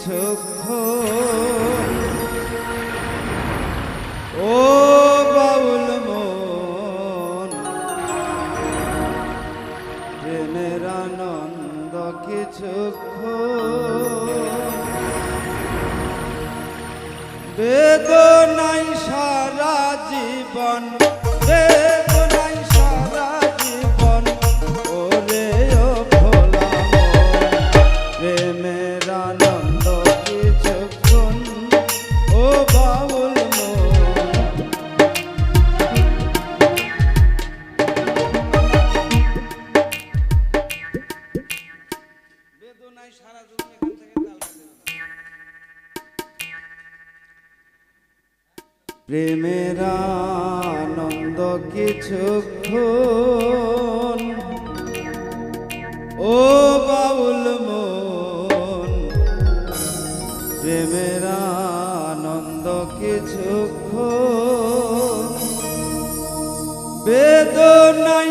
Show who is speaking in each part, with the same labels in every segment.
Speaker 1: চোখ ও বাউল মন প্রেমের আনন্দ কি চোখ বেদনাই সারা জীবন রে প্রেমের আনন্দ কিছুক্ষণ। ও বাউল মন প্রেমের আনন্দ কিছুক্ষণ। বেদনাই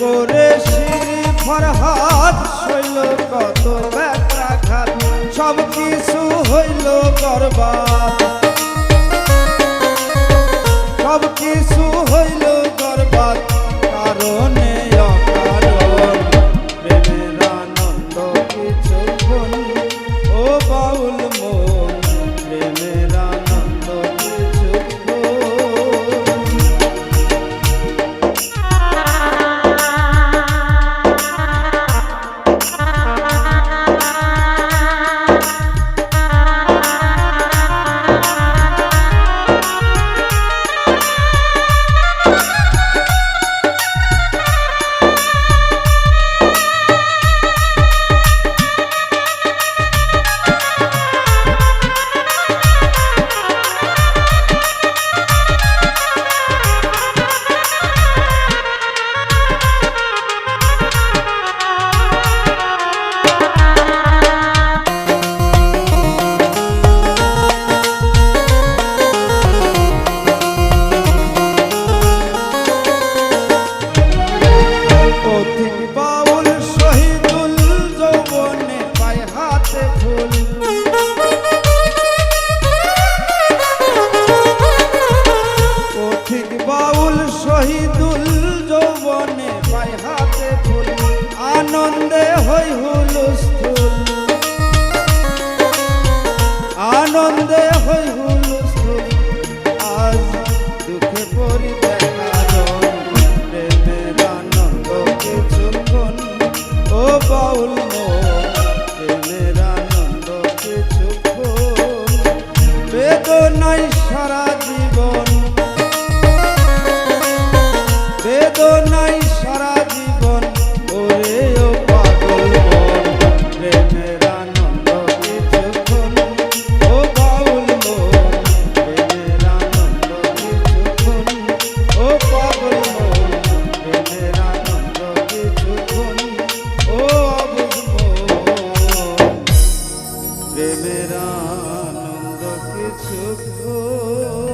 Speaker 1: করে শ্রী ফরহাদ শৈল কত ও বাউল প্রেমের আনন্দ কিছু বেদনায় সারা জীবন বেদনায় চোখ